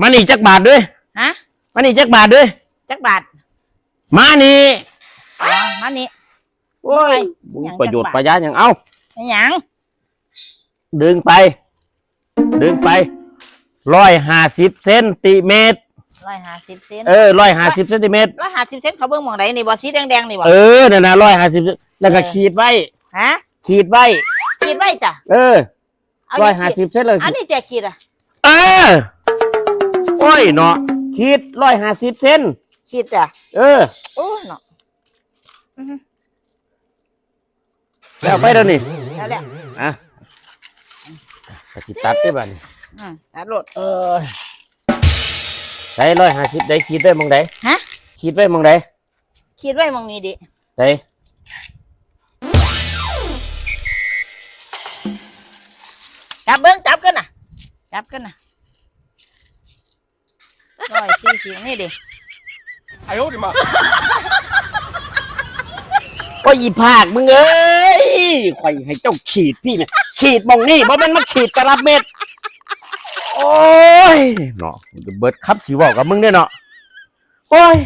มานี่จักบาทด้วยฮะมานี่จักบาทด้วย จักบาทมานี่อ๋อมานี่โอ้ยหยังจักบาทประโยชน์ประหยัดอย่างเอาอิหยังดึงไป ดึงไปร้อยห้าสิบเซนติเมตรร้อยห้าสิบเซนเออร้อยห้าสิบเซนติเมตรร้อยห้าสิบเซนเขาเบิ่งหมองไหนนี่บ่สีแดงๆนี่บ่เออนั่นนะร้อยห้าสิบแล้วก็เออขีดไว้ฮะขีดไว้ ขีดไว้จ้ะเออเอาร้อยขีห้าดสิบเซนเลยอันนี้แจกขีดอะเออโอ้ยเนาะขีดร้อยห้าสิบเซนขีดจ้ะเออ โอ้เนาะอือฮึแล้วไปเดี๋ยวนี้แล้วแหละอะปฏิตัดได้บ้านี่อืมตัดรถเออใช้ร้อยห้าสิบได้ขีดได้มองไดฮะ ขีดไว้มองไดขีดไว้หมองนี้ดิได้จับเบิ่งจับกันน่ะ จับกันน่ะ ร้อยสี่สิบนี่ดิไอ้โอ้ดิมาก็อีภาคมึงเอ้ยข่อยให้เจ้าขีดพี่เนี่ยขีดมองนี่เพราะมันมาขีดกระลับเม็ด โอ้ยเนาะเบิดครับสีบอกกับมึงเนี่ยเนาะโอ้ย